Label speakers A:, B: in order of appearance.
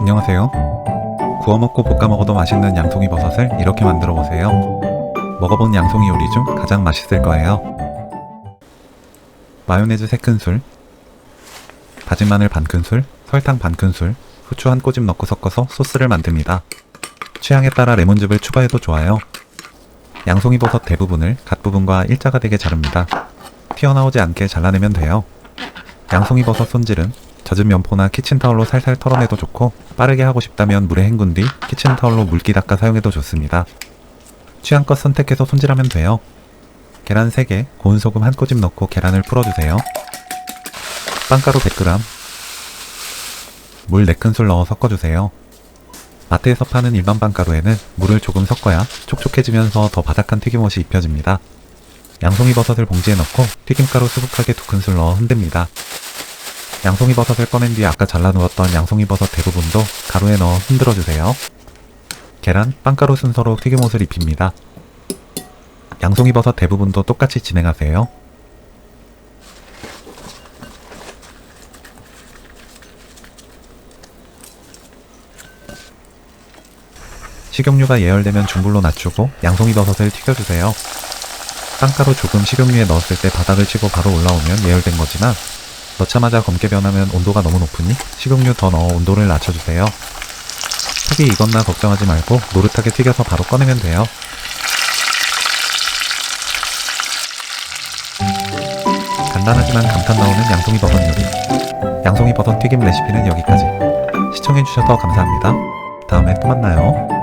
A: 안녕하세요. 구워 먹고 볶아 먹어도 맛있는 양송이 버섯을 이렇게 만들어 보세요. 먹어본 양송이 요리 중 가장 맛있을 거예요. 마요네즈 3큰술, 다진 마늘 반 큰술, 설탕 반 큰술, 후추 한 꼬집 넣고 섞어서 소스를 만듭니다. 취향에 따라 레몬즙을 추가해도 좋아요. 양송이 버섯 대부분을 갓 부분과 일자가 되게 자릅니다. 튀어나오지 않게 잘라내면 돼요. 양송이 버섯 손질은 젖은 면포나 키친타올로 살살 털어내도 좋고 빠르게 하고 싶다면 물에 헹군 뒤 키친타올로 물기 닦아 사용해도 좋습니다. 취향껏 선택해서 손질하면 돼요. 계란 3개, 고운 소금 한 꼬집 넣고 계란을 풀어주세요. 빵가루 100g, 물 4큰술 넣어 섞어주세요. 마트에서 파는 일반 빵가루에는 물을 조금 섞어야 촉촉해지면서 더 바삭한 튀김옷이 입혀집니다. 양송이 버섯을 봉지에 넣고 튀김가루 수북하게 2큰술 넣어 흔듭니다. 양송이 버섯을 꺼낸 뒤 아까 잘라 놓았던 양송이 버섯 대부분도 가루에 넣어 흔들어 주세요. 계란, 빵가루 순서로 튀김옷을 입힙니다. 양송이 버섯 대부분도 똑같이 진행하세요. 식용유가 예열되면 중불로 낮추고 양송이 버섯을 튀겨주세요. 빵가루 조금 식용유에 넣었을 때 바닥을 치고 바로 올라오면 예열된 거지만 넣자마자 검게 변하면 온도가 너무 높으니 식용유 더 넣어 온도를 낮춰주세요. 속이 익었나 걱정하지 말고 노릇하게 튀겨서 바로 꺼내면 돼요. 간단하지만 감탄 나오는 양송이 버섯 요리. 양송이 버섯 튀김 레시피는 여기까지. 시청해주셔서 감사합니다. 다음에 또 만나요.